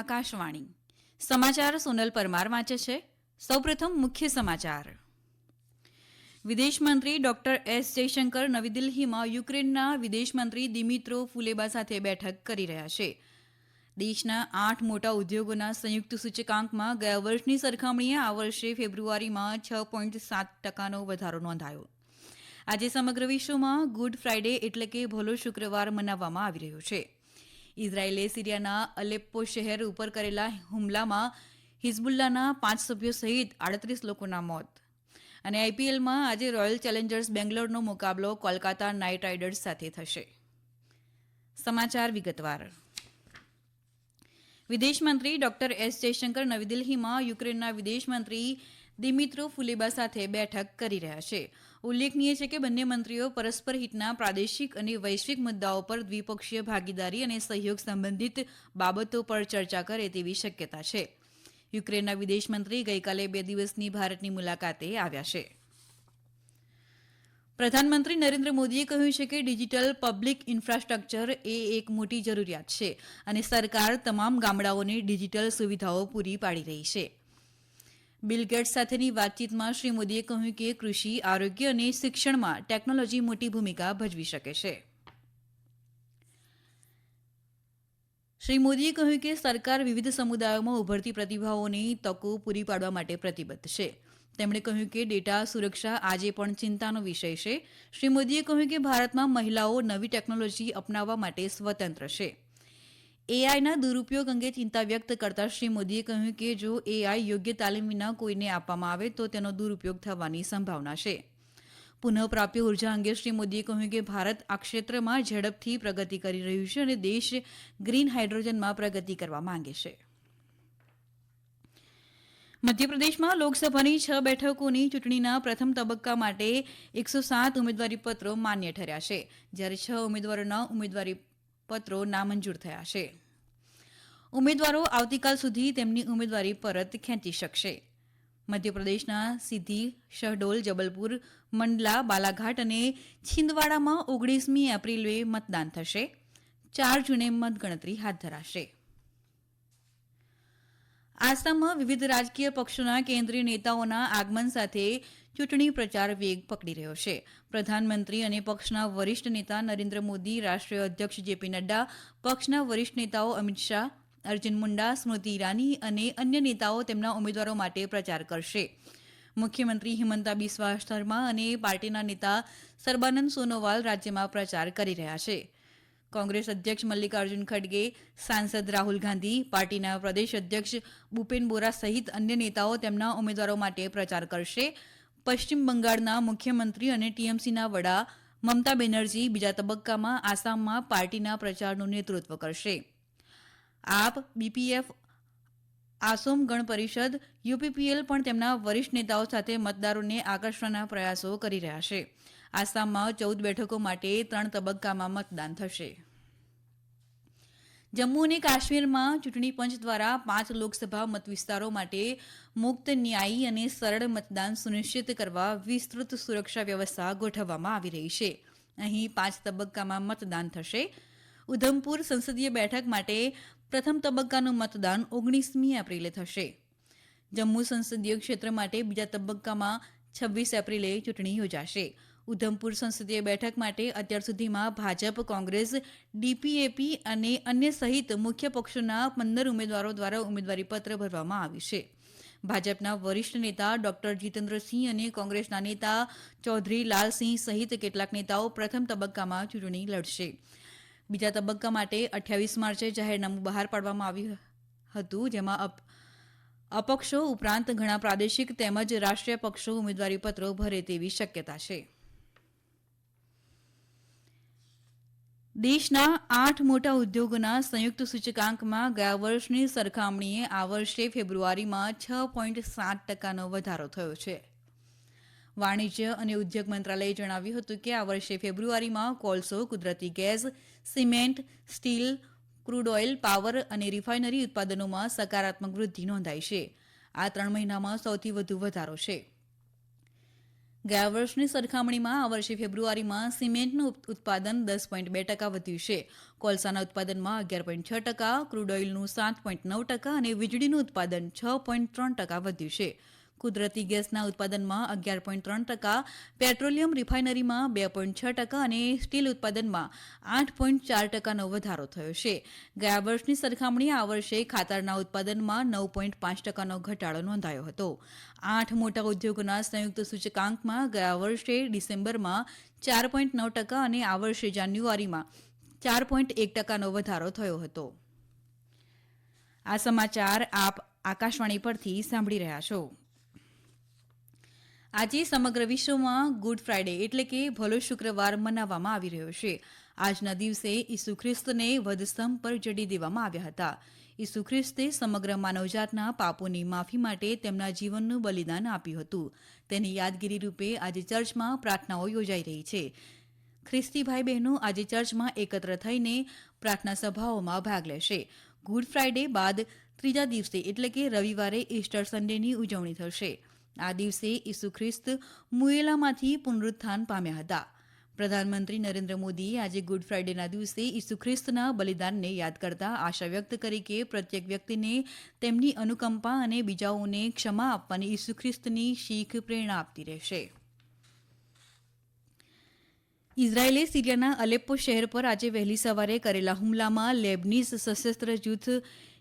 આકાશવાણી. સમાચાર સોનલ પરમાર વાંચે છે. સૌપ્રથમ મુખ્ય સમાચાર. વિદેશ મંત્રી ડોક્ટર એસ જયશંકર નવી દિલ્હીમાં યુક્રેનના વિદેશમંત્રી દિમિત્રો ફુલેબા સાથે બેઠક કરી રહ્યા છે. દેશના આઠ મોટા ઉદ્યોગોના સંયુક્ત સૂચકાંકમાં ગયા વર્ષની સરખામણીએ આ વર્ષે ફેબ્રુઆરીમાં છ પોઈન્ટ સાત ટકાનો વધારો નોંધાયો. આજે સમગ્ર વિશ્વમાં ગુડ ફ્રાઇડે એટલે કે ભલો શુક્રવાર મનાવવામાં આવી રહ્યો છે. ઇઝરાયેલે સીરિયાના અલેપ્પો શહેર ઉપર કરેલા હુમલામાં હિઝબુલ્લાના પાંચ સભ્યો સહિત આડત્રીસ લોકોના મોત. અને આઈપીએલમાં આજે રોયલ ચેલેન્જર્સ બેંગ્લોરનો મુકાબલો કોલકાતા નાઇટ રાઇડર્સ સાથે થશે. સમાચાર વિગતવાર. વિદેશ મંત્રી ડોક્ટર એસ જયશંકર નવી દિલ્હીમાં યુક્રેનના વિદેશ મંત્રી દિમિત્રો ફુલેબા સાથે બેઠક કરી રહ્યા છે. ઉલ્લેખનીય છે કે બંને મંત્રીઓ પરસ્પર હિતના પ્રાદેશિક અને વૈશ્વિક મુદ્દાઓ પર દ્વિપક્ષીય ભાગીદારી અને સહયોગ સંબંધિત બાબતો પર ચર્ચા કરે તેવી શક્યતા છે. યુક્રેનના વિદેશ મંત્રી ગઈકાલે બે દિવસની ભારતની મુલાકાતે આવ્યા છે. પ્રધાનમંત્રી નરેન્દ્ર મોદીએ કહ્યું છે કે ડિજિટલ પબ્લિક ઇન્ફ્રાસ્ટ્રક્ચર એ એક મોટી જરૂરિયાત છે અને સરકાર તમામ ગામડાઓને ડિજિટલ સુવિધાઓ પૂરી પાડી રહી છે. બિલ ગેટ્સ સાથેની વાતચીતમાં શ્રી મોદીએ કહ્યું કે કૃષિ, આરોગ્ય અને શિક્ષણમાં ટેકનોલોજી મોટી ભૂમિકા ભજવી શકે છે. શ્રી મોદીએ કહ્યું કે સરકાર વિવિધ સમુદાયોમાં ઉભરતી પ્રતિભાઓની તકો પૂરી પાડવા માટે પ્રતિબદ્ધ છે. તેમણે કહ્યું કે ડેટા સુરક્ષા આજે પણ ચિંતાનો વિષય છે. શ્રી મોદીએ કહ્યું કે ભારતમાં મહિલાઓ નવી ટેકનોલોજી અપનાવવા માટે સ્વતંત્ર છે. એઆઈના દુરુપયોગ અંગે ચિંતા વ્યક્ત કરતા શ્રી મોદીએ કહ્યું કે જો એઆઈ યોગ્ય તાલીમ વિના કોઈને આપવામાં આવે, તો તેનો દુરુપયોગ થવાની સંભાવના છે. પુનઃપ્રાપ્ય ઊર્જા અંગે શ્રી મોદીએ કહ્યું કે ભારત આ ક્ષેત્રમાં ઝડપથી પ્રગતિ કરી રહ્યું છે અને દેશ ગ્રીન હાઇડ્રોજનમાં પ્રગતિ કરવા માંગે છે. મધ્યપ્રદેશમાં લોકસભાની છ બેઠકોની ચૂંટણીના પ્રથમ તબક્કા માટે એકસો સાત ઉમેદવારી પત્રો માન્ય ઠર્યા છે, જ્યારે છ ઉમેદવારોના ઉમેદવારી પત્રો નામંજૂર થયા છે. ઉમેદવારો આવતીકાલ સુધી તેમની ઉમેદવારી પરત ખેંચી શકશે. મધ્યપ્રદેશના સિદ્ધી, શહડોલ, જબલપુર, મંડલા, બાલાઘાટ અને છિંદવાડામાં ઓગણીસમી એપ્રિલે મતદાન થશે. ચાર જૂને મતગણતરી હાથ ધરાશે. આસામમાં વિવિધ રાજકીય પક્ષોના કેન્દ્રીય નેતાઓના આગમન સાથે ચૂંટણી પ્રચાર વેગ પકડી રહ્યો છે. પ્રધાનમંત્રી અને પક્ષના વરિષ્ઠ નેતા નરેન્દ્ર મોદી, રાષ્ટ્રીય અધ્યક્ષ જેપી નડ્ડા, પક્ષના વરિષ્ઠ નેતાઓ અમિત શાહ અર્જુન મુંડા, સ્મૃતિ ઈરાની અને અન્ય નેતાઓ તેમના ઉમેદવારો માટે પ્રચાર કરશે. મુખ્યમંત્રી હિમંતા બિસ્વા શર્મા અને પાર્ટીના નેતા સર્બાનંદ સોનોવાલ રાજ્યમાં પ્રચાર કરી રહ્યા છે. કોંગ્રેસ અધ્યક્ષ મલ્લિકાર્જુન ખડગે, સાંસદ રાહુલ ગાંધી, પાર્ટીના પ્રદેશ અધ્યક્ષ ભૂપેન બોરા સહિત અન્ય નેતાઓ તેમના ઉમેદવારો માટે પ્રચાર કરશે. પશ્ચિમ બંગાળના મુખ્યમંત્રી અને ટીએમસીના વડા મમતા બેનર્જી બીજા તબક્કામાં આસામમાં પાર્ટીના પ્રચારનું નેતૃત્વ કરશે. આપ બીપીએફ આસોમ ગણ પરિષદ યુપીપીએલ પણ તેમના વરિષ્ઠ નેતાઓ સાથે મતદારોને આકર્ષવાના પ્રયાસો કરી રહ્યા છે. આસામમાં ચૌદ બેઠકો માટે ત્રણ તબક્કામાં મતદાન થશે. જમ્મુ અને કાશ્મીરમાં ચૂંટણી પંચ દ્વારા પાંચ લોકસભા મતવિસ્તારો માટે મુક્ત, ન્યાયી અને સરળ મતદાન સુનિશ્ચિત કરવા વિસ્તૃત સુરક્ષા વ્યવસ્થા ગોઠવવામાં આવી રહી છે. અહીં પાંચ તબક્કામાં મતદાન થશે. ઉધમપુર સંસદીય બેઠક માટે પ્રથમ તબક્કાનું મતદાન ઓગણીસમી એપ્રિલે થશે. જમ્મુ સંસદીય ક્ષેત્ર માટે બીજા તબક્કામાં છવ્વીસ એપ્રિલે ચૂંટણી યોજાશે. ઉધમપુર સંસદીય બેઠક માટે અત્યાર સુધીમાં ભાજપ, કોંગ્રેસ, ડીપીએપી અને અન્ય સહિત મુખ્ય પક્ષોના પંદર ઉમેદવારો દ્વારા ઉમેદવારીપત્ર ભરવામાં આવ્યું છે. ભાજપના વરિષ્ઠ નેતા ડોક્ટર જીતેન્દ્રસિંહ અને કોંગ્રેસના નેતા ચૌધરી લાલસિંહ સહિત કેટલાક નેતાઓ પ્રથમ તબક્કામાં ચૂંટણી લડશે. બીજા તબક્કા માટે અઠ્યાવીસ માર્ચે જાહેરનામું બહાર પાડવામાં આવ્યું હતું, જેમાં અપક્ષો ઉપરાંત ઘણા પ્રાદેશિક તેમજ રાષ્ટ્રીય પક્ષો ઉમેદવારીપત્રો ભરે તેવી શક્યતા છે. દેશના આઠ મોટા ઉદ્યોગોના સંયુક્ત સૂચકાંકમાં ગયા વર્ષની સરખામણીએ આ વર્ષે ફેબ્રુઆરીમાં છ પોઈન્ટ સાત ટકાનો વધારો થયો છે. વાણિજ્ય અને ઉદ્યોગ મંત્રાલયે જણાવ્યું હતું કે આ વર્ષે ફેબ્રુઆરીમાં કોલસો, કુદરતી gas, cement, steel, crude oil, power અને રિફાઇનરી ઉત્પાદનોમાં સકારાત્મક વૃદ્ધિ નોંધાઈ છે. આ ત્રણ મહિનામાં સૌથી વધુ વધારો છે. ગયા વર્ષની સરખામણીમાં આ વર્ષે ફેબ્રુઆરીમાં સિમેન્ટનું ઉત્પાદન દસ પોઈન્ટ બે ટકા વધ્યું છે. કોલસાના ઉત્પાદનમાં અગિયાર પોઈન્ટ છ ટકા, ક્રૂડ ઓઇલનું સાત પોઈન્ટ નવ ટકા અને વીજળીનું ઉત્પાદન છ પોઈન્ટ ત્રણ ટકા વધ્યું છે. કુદરતી ગેસના ઉત્પાદનમાં અગિયાર પોઈન્ટ ત્રણ ટકા, પેટ્રોલિયમ રિફાઇનરીમાં બે પોઈન્ટ છ ટકા અને સ્ટીલ ઉત્પાદનમાં આઠ પોઈન્ટ ચાર ટકાનો વધારો થયો છે. ગયા વર્ષની સરખામણીએ આ વર્ષે ખાતરના ઉત્પાદનમાં નવ પોઈન્ટ પાંચ ટકાનો ઘટાડો નોંધાયો હતો. આઠ મોટા ઉદ્યોગોના સંયુક્ત સૂચકાંકમાં ગયા વર્ષે ડિસેમ્બરમાં ચાર પોઈન્ટ નવ ટકા અને આ વર્ષે જાન્યુઆરીમાં ચાર પોઈન્ટ એક ટકાનો વધારો થયો હતો. આ સમાચાર આપ આકાશવાણી પરથી સાંભળી રહ્યા છો. આજે સમગ્ર વિશ્વમાં ગુડ ફ્રાઇડે એટલે કે ભલો શુક્રવાર મનાવવામાં આવી રહ્યો છે. આજના દિવસે ઈસુ ખ્રિસ્તને વધસ્તંભ પર જડી દેવામાં આવ્યા હતા. ઈસુ ખ્રિસ્તે સમગ્ર માનવજાતના પાપોની માફી માટે તેમના જીવનનું બલિદાન આપ્યું હતું. તેની યાદગીરી રૂપે આજે ચર્ચમાં પ્રાર્થનાઓ યોજાઈ રહી છે. ખ્રિસ્તી ભાઈ બહેનો આજે ચર્ચમાં એકત્ર થઈને પ્રાર્થના સભાઓમાં ભાગ લેશે. ગુડ ફ્રાઇડે બાદ ત્રીજા દિવસે એટલે કે રવિવારે ઈસ્ટર સન્ડેની ઉજવણી થશે. આ દિવસે ઈસુ ખ્રિસ્ત મુએલામાંથી પુનરુત્થાન પામ્યા હતા. પ્રધાનમંત્રી નરેન્દ્ર મોદીએ આજે ગુડ ફ્રાઇડેના દિવસે ઈસુ ખ્રિસ્તના બલિદાનને યાદ કરતા આશા વ્યક્ત કરી કે પ્રત્યેક વ્યક્તિને તેમની અનુકંપા અને બીજાઓને ક્ષમા આપવાની ઈસુ ખ્રિસ્તની શીખ પ્રેરણા આપતી રહેશે. ઇઝરાયેલે સિરિયાના અલેપ્પો શહેર પર આજે વહેલી સવારે કરેલા હુમલામાં લેબનીઝ સશસ્ત્ર જૂથ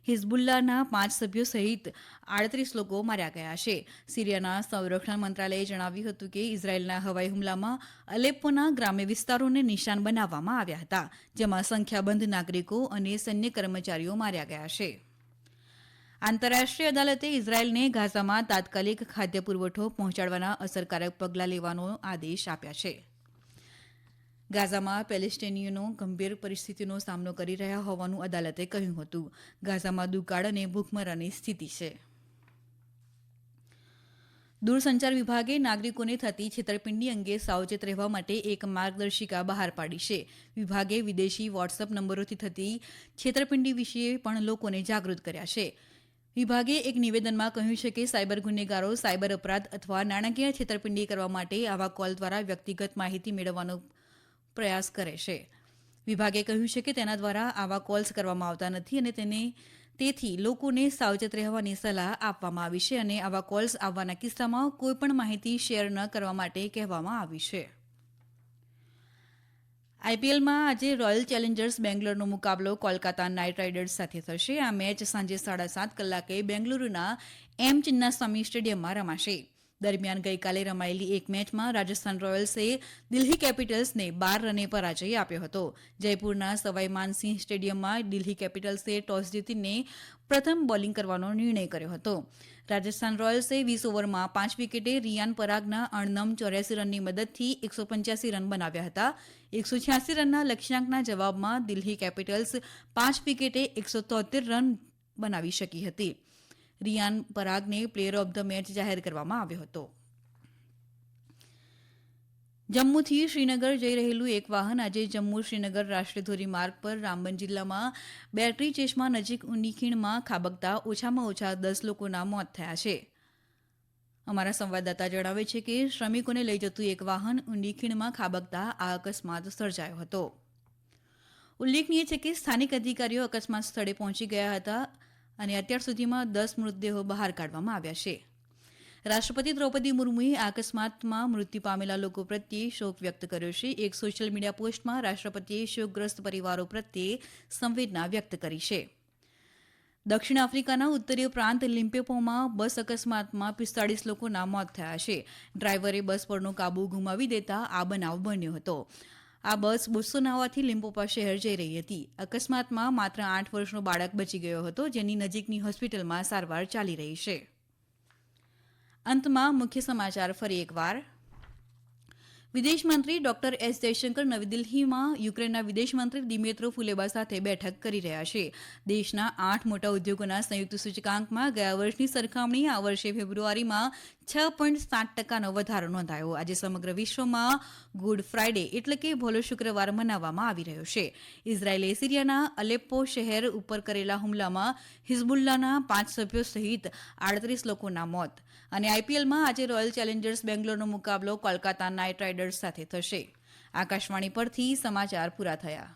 હિઝબુલ્લાના પાંચ સભ્યો સહિત આડત્રીસ લોકો માર્યા ગયા છે. સિરિયાના સંરક્ષણ મંત્રાલયે જણાવ્યું હતું કે ઇઝરાયેલના હવાઈ હુમલામાં અલેપ્પોના ગ્રામ્ય વિસ્તારોને નિશાન બનાવવામાં આવ્યા હતા, જેમાં સંખ્યાબંધ નાગરિકો અને સૈન્ય કર્મચારીઓ માર્યા ગયા છે. આંતરરાષ્ટ્રીય અદાલતે ઇઝરાયેલને ગાઝામાં તાત્કાલિક ખાદ્ય પુરવઠો પહોંચાડવાના અસરકારક પગલાં લેવાનો આદેશ આપ્યા છે. ગાઝામાં પેલેસ્ટીનીયનો ગંભીર પરિસ્થિતિનો સામનો કરી રહ્યા હોવાનું અદાલતે કહ્યું હતું. ગાઝામાં દુકાળ અને ભૂખમરાની સ્થિતિ છે. દૂરસંચાર વિભાગે નાગરિકોને થતી છેતરપિંડી અંગે સાવચેત રહેવા માટે એક માર્ગદર્શિકા બહાર પાડી છે. વિભાગે વિદેશી વોટ્સઅપ નંબરોથી થતી છેતરપિંડી વિશે પણ લોકોને જાગૃત કર્યા છે. વિભાગે એક નિવેદનમાં કહ્યું છે કે સાયબર ગુનેગારો, સાયબર અપરાધ અથવા નાણાકીય છેતરપિંડી કરવા માટે આવા કોલ દ્વારા વ્યક્તિગત માહિતી મેળવવાનો પ્રયાસ કરે છે. વિભાગે કહ્યું છે કે તેના દ્વારા આવા કોલ્સ કરવામાં આવતા નથી અને તેને તેથી લોકોને સાવચેત રહેવાની સલાહ આપવામાં આવી છે અને આવા કોલ્સ આવવાના કિસ્સામાં કોઈપણ માહિતી શેર ન કરવા માટે કહેવામાં આવી છે. આઈપીએલમાં આજે રોયલ ચેલેન્જર્સ બેંગ્લોરનો મુકાબલો કોલકાતા નાઇટ રાઇડર્સ સાથે થશે. આ મેચ સાંજે સાડા સાત કલાકે બેંગલુરુના એમ ચિન્નાસ્વામી સ્ટેડિયમમાં રમાશે. દરમિયાન ગઈકાલે રમાયેલી એક મેચમાં રાજસ્થાન રોયલ્સે દિલ્હી કેપિટલ્સને બાર રને પરાજય આપ્યો હતો. જયપુરના સવાઈ માનસિંહ સ્ટેડિયમમાં દિલ્હી કેપિટલ્સે ટોસ જીતીને પ્રથમ બોલિંગ કરવાનો નિર્ણય કર્યો હતો. રાજસ્થાન રોયલ્સે વીસ ઓવરમાં પાંચ વિકેટે રિયાન પરાગના અણનમ ચોર્યાસી રનની મદદથી એકસો પંચ્યાસી રન બનાવ્યા હતા. એકસો છ્યાસી રનના લક્ષ્યાંકના જવાબમાં દિલ્હી કેપિટલ્સ પાંચ વિકેટે એકસો તોતેર રન બનાવી શકી હતી. રિયાન પરાગને પ્લેયર ઓફ ધ મેચ જાહેર કરવામાં આવ્યો હતો. જમ્મુથી શ્રીનગર જઈ રહેલું એક વાહન આજે જમ્મુ શ્રીનગર રાષ્ટ્રીય ધોરીમાર્ગ પર રામબન જિલ્લામાં બેટરી ચેશમા નજીક ઊંડી ખાબકતા ઓછામાં ઓછા દસ લોકોના મોત થયા છે. અમારા સંવાદદાતા જણાવે છે કે શ્રમિકોને લઈ જતું એક વાહન ઊંડી ખીણમાં ખાબકતા આ અકસ્માત સર્જાયો હતો. ઉલ્લેખનીય છે કે સ્થાનિક અધિકારીઓ અકસ્માત સ્થળે પહોંચી ગયા હતા. અને અત્યાર સુધીમાં દસ મૃતદેહો બહાર કાઢવામાં આવ્યા છે. રાષ્ટ્રપતિ દ્રૌપદી મુર્મુએ આ અકસ્માતમાં મૃત્યુ પામેલા લોકો પ્રત્યે શોક વ્યક્ત કર્યો છે. એક સોશિયલ મીડિયા પોસ્ટમાં રાષ્ટ્રપતિએ શોકગ્રસ્ત પરિવારો પ્રત્યે સંવેદના વ્યક્ત કરી છે. દક્ષિણ આફ્રિકાના ઉત્તરીય પ્રાંત લિમ્પેપોમાં બસ અકસ્માતમાં પિસ્તાળીસ લોકોના મોત થયા છે. ડ્રાઈવરે બસ પરનો કાબુ ગુમાવી દેતા આ બનાવ બન્યો હતો. આ બસ બોત્સુનાવાથી લિમ્પોપા શહેર જઈ રહી હતી. અકસ્માતમાં માત્ર આઠ વર્ષનો બાળક બચી ગયો હતો, જેની નજીકની હોસ્પિટલમાં સારવાર ચાલી રહી છે. અંતમાં મુખ્ય સમાચાર ફરી એકવાર. વિદેશ મંત્રી ડોક્ટર એસ જયશંકર નવી દિલ્હીમાં યુક્રેનના વિદેશ મંત્રી દિમેત્રો ફુલેબા સાથે બેઠક કરી રહ્યા છે. દેશના આઠ મોટા ઉદ્યોગોના સંયુક્ત સૂચકાંકમાં ગયા વર્ષની સરખામણીએ આ વર્ષે ફેબ્રુઆરીમાં છ પોઈન્ટ સાત ટકાનો વધારો નોંધાયો. આજે સમગ્ર વિશ્વમાં ગુડ ફ્રાઇડે એટલે કે ભોલો શુક્રવાર મનાવવામાં આવી રહ્યો છે. ઇઝરાયેલે સિરિયાના અલેપ્પો શહેર ઉપર કરેલા હુમલામાં હિઝબુલ્લાના પાંચ સભ્યો સહિત આડત્રીસ લોકોના મોત. અને આઈપીએલમાં આજે રોયલ ચેલેન્જર્સ બેંગ્લોરનો મુકાબલો કોલકાતા નાઇટ રાઇડર્સ સાથે થશે. આકાશવાણી પરથી સમાચાર પૂરા થયા.